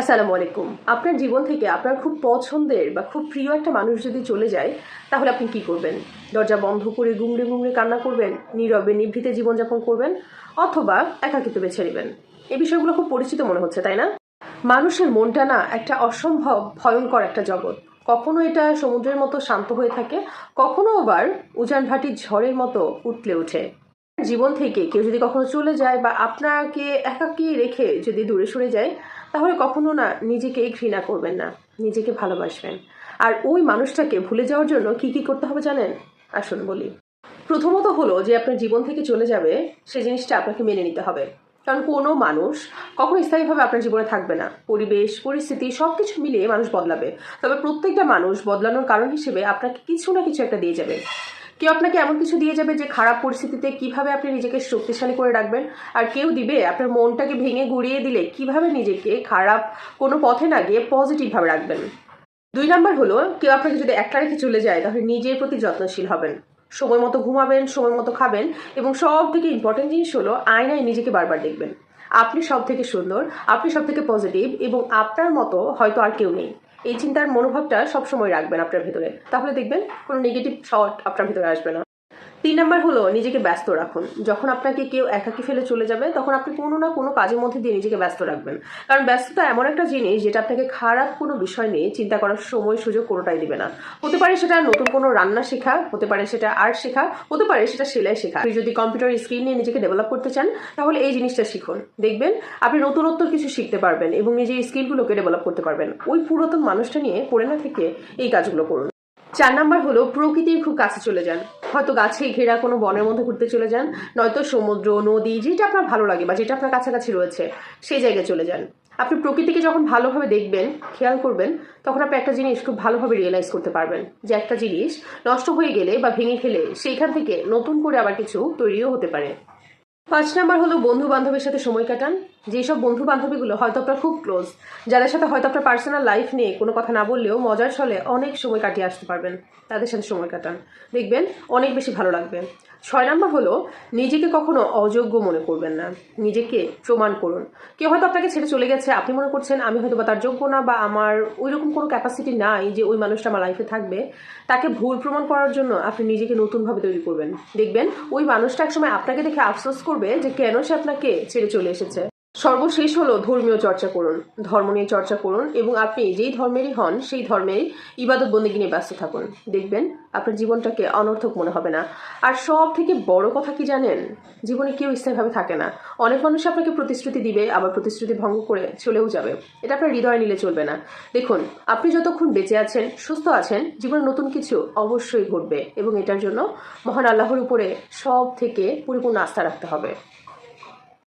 আসসালামু আলাইকুম। আপনার জীবন থেকে আপনার খুব পছন্দের বা খুব প্রিয় একটা মানুষ যদি চলে যায়, তাহলে আপনি কি করবেন? দরজা বন্ধ করে গুমড়ে গুমড়ে কান্না করবেন, নীরবে নিভৃতে জীবনযাপন করবেন, অথবা একাকিত্ব বেছে নেবেন এই বিষয়গুলো খুব পরিচিত মনে হচ্ছে, তাই না? মানুষের মনটা না একটা অসম্ভব ভয়ঙ্কর একটা জগৎ। কখনো এটা সমুদ্রের মতো শান্ত হয়ে থাকে, কখনো আবার উজান ভাটির ঝড়ের মতো উতলে ওঠে। জীবন থেকে কেউ যদি কখনো চলে যায় বা আপনাকে একাকী রেখে যদি দূরে সরে যায় তাহলে কখনো না নিজেকে ঘৃণা করবেন না, নিজেকে ভালোবাসবেন। আর ওই মানুষটাকে ভুলে যাওয়ার জন্য কি কি করতে হবে জানেন? আসুন বলি। প্রথমত হলো যে আপনার জীবন থেকে চলে যাবে, সে জিনিসটা আপনাকে মেনে নিতে হবে। কারণ কোনো মানুষ কখনো স্থায়ীভাবে আপনার জীবনে থাকবে না। পরিবেশ, পরিস্থিতি সব কিছু মিলিয়ে মানুষ বদলাবে। তবে প্রত্যেকটা মানুষ বদলানোর কারণ হিসেবে আপনাকে কিছু না কিছু একটা দিয়ে যাবে। কেউ আপনাকে এমন কিছু দিয়ে যাবে যে খারাপ পরিস্থিতিতে কীভাবে আপনি নিজেকে শক্তিশালী করে রাখবেন? আর কেউ দিবে? আপনার মনটাকে ভেঙে গুড়িয়ে দিলে কীভাবে নিজেকে খারাপ কোনো পথে না গিয়ে পজিটিভভাবে রাখবেন? দুই নাম্বার হলো, কেউ আপনাকে যদি একটা রেখে চলে যায়, তাহলে নিজের প্রতি যত্নশীল হবেন। সময় মতো ঘুমাবেন, সময় মতো খাবেন এবং সব থেকে ইম্পর্টেন্ট জিনিস হলো, আয়নায় নিজেকে বারবার দেখবেন। আপনি সব থেকে সুন্দর, আপনি সব থেকে পজিটিভ এবং আপনার মতো হয়তো আর কেউ নেই। এই চিন্তার মনোভাবটা সবসময় রাখবেন আপনার ভিতরে। তাহলে দেখবেন কোনো নেগেটিভ থট আপনার ভিতরে আসবে না। তিন নাম্বার হলো নিজেকে ব্যস্ত রাখুন। যখন আপনাকে কেউ একাকি ফেলে চলে যাবে, তখন আপনি কোনো না কোনো কাজের মধ্যে দিয়ে নিজেকে ব্যস্ত রাখবেন। কারণ ব্যস্ততা এমন একটা জিনিস যেটা আপনাকে খারাপ কোনো বিষয় নিয়ে চিন্তা করার সময় সুযোগ কোনোটাই দিবে না। হতে পারে সেটা নতুন কোনো রান্না শেখা, হতে পারে সেটা আর্ট শেখা, হতে পারে সেটা সেলাই শেখা। আপনি যদি কম্পিউটার স্ক্রিন নিয়ে নিজেকে ডেভেলপ করতে চান, তাহলে এই জিনিসটা শিখুন। দেখবেন আপনি নতুনত্ব কিছু শিখতে পারবেন এবং নিজের স্কিলগুলোকে ডেভেলপ করতে পারবেন। ওই পুরাতন মানুষটা নিয়ে পড়ে না থেকে এই কাজগুলো করুন। চার নাম্বার হলো, প্রকৃতির খুব কাছে চলে যান। হয়তো গাছে ঘেরা কোনো বনের মধ্যে ঘুরতে চলে যান, নয়তো সমুদ্র, নদী, যেটা আপনার ভালো লাগে বা যেটা আপনার কাছাকাছি রয়েছে, সেই জায়গায় চলে যান। আপনি প্রকৃতিকে যখন ভালোভাবে দেখবেন, খেয়াল করবেন, তখন আপনি একটা জিনিস খুব ভালোভাবে রিয়েলাইজ করতে পারবেন, যে একটা জিনিস নষ্ট হয়ে গেলে বা ভেঙে ফেলে সেইখান থেকে নতুন করে আবার কিছু তৈরিও হতে পারে। পাঁচ নাম্বার হলো বন্ধু বান্ধবের সাথে সময় কাটান। যেসব বন্ধু বান্ধবীগুলো হয়তো আপনার খুব ক্লোজ যাদের সাথে হয়তো আপনার পার্সোনাল লাইফ নিয়ে কোনো কথা না বললেও মজার ছলে অনেক সময় কাটিয়ে আসতে পারবেন। তাদের সাথে সময় কাটান। দেখবেন অনেক বেশি ভালো লাগবে। ছয় নাম্বার হলো নিজেকে কখনো অযোগ্য মনে করবেন না। নিজেকে প্রমাণ করুন। কেউ হয়তো আপনাকে ছেড়ে চলে গেছে, আপনি মনে করছেন, আমি হয়তো বা তার যোগ্য না বা আমার ওই রকম কোনো ক্যাপাসিটি নাই যে ওই মানুষটা আমার লাইফে থাকবে। তাকে ভুল প্রমাণ করার জন্য আপনি নিজেকে নতুনভাবে তৈরি করবেন। দেখবেন ওই মানুষটা একসময় আপনাকে দেখে আফসোস করবে যে কেন সে আপনাকে ছেড়ে চলে এসেছে। সর্বশেষ হলো ধর্মীয় চর্চা করুন, ধর্ম নিয়ে চর্চা করুন এবং আপনি যেই ধর্মেরই হন, সেই ধর্মের ইবাদত বন্দিগি নিয়ে ব্যস্ত থাকুন। দেখবেন আপনার জীবনটাকে অনর্থক মনে হবে না। আর সব থেকে বড় কথা কি জানেন? জীবনে কেউ স্থায়ীভাবে থাকে না। অনেক মানুষ আপনাকে প্রতিশ্রুতি দিবে, আবার প্রতিশ্রুতি ভঙ্গ করে চলেও যাবে। এটা আপনার হৃদয় নিলে চলবে না। দেখুন, আপনি যতক্ষণ বেঁচে আছেন, সুস্থ আছেন, জীবনে নতুন কিছু অবশ্যই ঘটবে এবং এটার জন্য মহান আল্লাহর উপরে সব থেকে পরিপূর্ণ আস্থা রাখতে হবে।